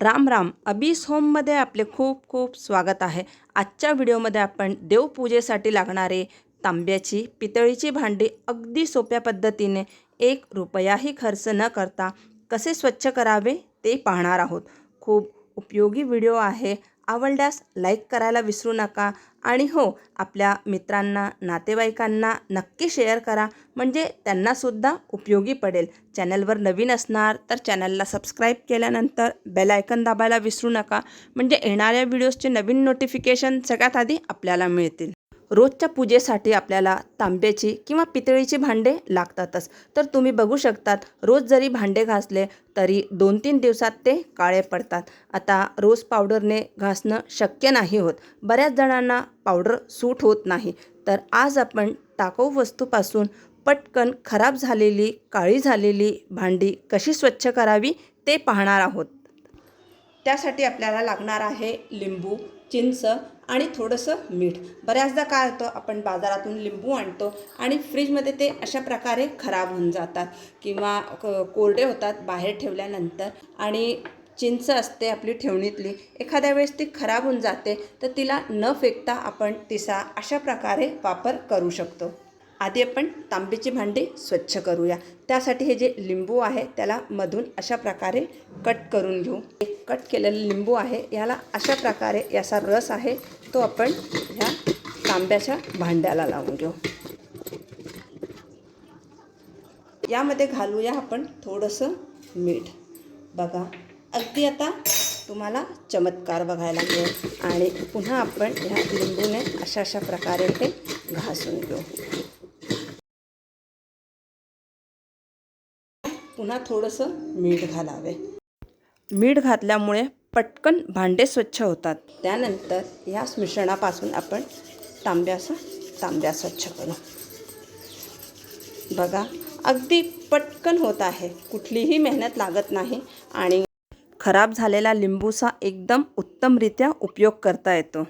राम राम. अबीस होममध्ये आपले खूप खूप स्वागत आहे. आजच्या व्हिडिओमध्ये आपण देवपूजेसाठी लागणारे तांब्याची पितळीची भांडी अगदी सोप्या पद्धतीने एक रुपयाही खर्च न करता कसे स्वच्छ करावे ते पाहणार आहोत. खूप उपयोगी व्हिडिओ आहे. आवडल्यास लाईक करायला विसरू नका. आणि हो आपल्या मित्रांना नातेवाईकांना नक्की शेअर करा. म्हणजे त्यांनासुद्धा उपयोगी पडेल. चॅनलवर नवीन असणार तर चॅनलला सबस्क्राईब केल्यानंतर बेल आयकन दाबायला विसरू नका. म्हणजे येणाऱ्या व्हिडिओजचे नवीन नोटिफिकेशन सगळ्यात आधी आपल्याला मिळतील. रोजच्या पूजेसाठी आपल्याला तांब्याची किंवा पितळीची भांडे लागतातच. तर तुम्ही बघू शकतात रोज जरी भांडे घासले तरी दोन तीन दिवसात ते काळे पडतात. आता रोज पावडरने घासणं शक्य नाही होत. बऱ्याच जणांना पावडर सूट होत नाही. तर आज आपण टाकाऊ वस्तूपासून पटकन खराब झालेली काळी झालेली भांडी कशी स्वच्छ करावी ते पाहणार आहोत. त्यासाठी आपल्याला लागणार आहे लिंबू चिंच आणि थोडंसं मीठ. बऱ्याचदा काय होतं आपण बाजारातून लिंबू आणतो आणि फ्रीजमध्ये ते अशा प्रकारे खराब होऊन जातात किंवा क कोरडे होतात बाहेर ठेवल्यानंतर आणि चिंच असते आपली ठेवणीतली. एखाद्या वेळेस ती खराब होऊन जाते तर तिला न फेकता आपण तिचा अशा प्रकारे वापर करू शकतो. आधी आपण तांब्याची भांडी स्वच्छ करूया. त्यासाठी हे जे लिंबू आहे त्याला मधून अशा प्रकारे कट करून घेऊ. एक कट केलेलं लिंबू आहे याला अशा प्रकारे याचा रस आहे तो आपण ह्या तांब्याच्या भांड्याला लावून घेऊ. यामध्ये घालूया आपण थोडंसं मीठ. बघा अगदी आता तुम्हाला चमत्कार बघायला मिळेल. आणि पुन्हा आपण ह्या लिंबूने अशा अशा प्रकारे ते घासून घेऊ. पुन्हा थोडंसं मीठ घालावे. मीठ घातल्यामुळे पटकन भांडे स्वच्छ होतात. त्यानंतर या मिश्रणापासून आपण तांब्याचा तांब्या स्वच्छ करू. बघा अगदी पटकन होत आहे. कुठलीही मेहनत लागत नाही आणि खराब झालेला लिंबूचा एकदम उत्तमरित्या उपयोग करता येतो.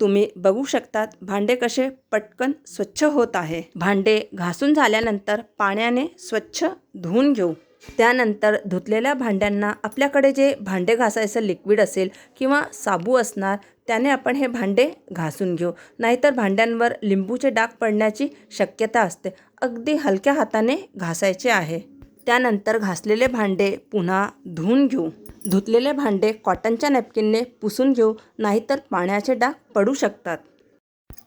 तुम्ही बघू शकतात भांडे कसे पटकन स्वच्छ होत आहे. भांडे घासून झाल्यानंतर पाण्याने स्वच्छ धुवून घेऊ. त्यानंतर धुतलेल्या भांड्यांना आपल्याकडे जे भांडे घासायचं लिक्विड असेल किंवा साबू असणार त्याने आपण हे भांडे घासून घेऊ. नाहीतर भांड्यांवर लिंबूचे डाग पडण्याची शक्यता असते. अगदी हलक्या हाताने घासायचे आहे. त्यानंतर घासलेले भांडे पुन्हा धुवून घेऊ. धुतलेले भांडे कॉटनच्या नॅपकिनने पुसून घेऊ. नाहीतर पाण्याचे डाग पडू शकतात.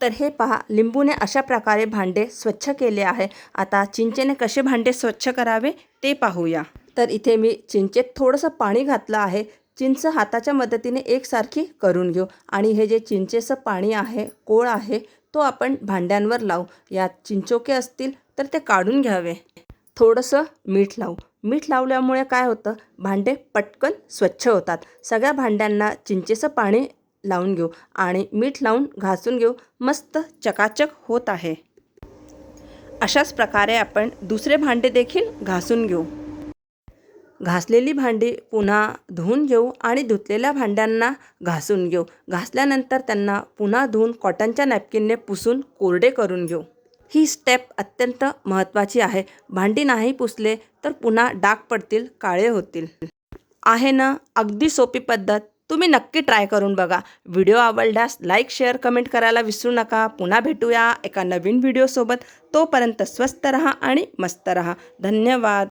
तर हे पहा लिंबूने अशा प्रकारे भांडे स्वच्छ केले आहे. आता चिंचेने कसे भांडे स्वच्छ करावे ते पाहूया. तर इथे मी चिंचेत थोडंसं पाणी घातलं आहे. चिंच हाताच्या मदतीने एकसारखी करून घेऊ. आणि हे जे चिंचेचं पाणी आहे कोळ आहे तो आपण भांड्यांवर लावू. यात चिंचोके असतील तर ते काढून घ्यावे. थोडंसं मीठ लावू. मीठ लावल्यामुळे काय होतं? भांडे पटकन स्वच्छ होतात. सगळ्या भांड्यांना चिंचेचं पाणी लावून घेऊ आणि मीठ लावून घासून घेऊ. मस्त चकाचक होत आहे. अशाच प्रकारे आपण दुसरे भांडे देखील घासून घेऊ. घासलेली भांडी पुन्हा धुवून घेऊ आणि धुतलेल्या भांड्यांना घासून घेऊ. घासल्यानंतर त्यांना पुन्हा धुवून कॉटनच्या नॅपकिनने पुसून कोरडे करून घेऊ. ही स्टेप अत्यंत महत्त्वाची आहे. भांडी नाही पुसले तर पुन्हा डाग पडतील काळे होतील. आहे ना अगदी सोपी पद्धत. तुम्ही नक्की ट्राय करून बघा. व्हिडिओ आवडल्यास लाईक शेअर कमेंट करायला विसरू नका. पुन्हा भेटूया एका नवीन व्हिडिओसोबत. तोपर्यंत स्वस्त रहा आणि मस्त रहा. धन्यवाद.